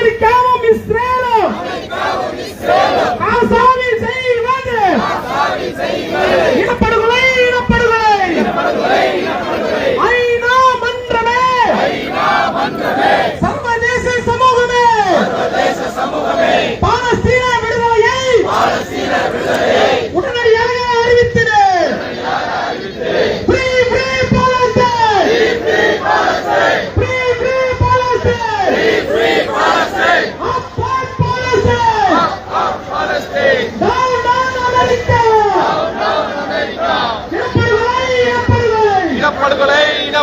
americano mistério.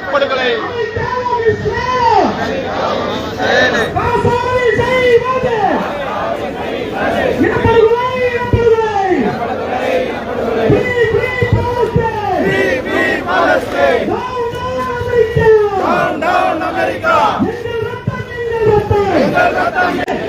இனப்படுகொலை America!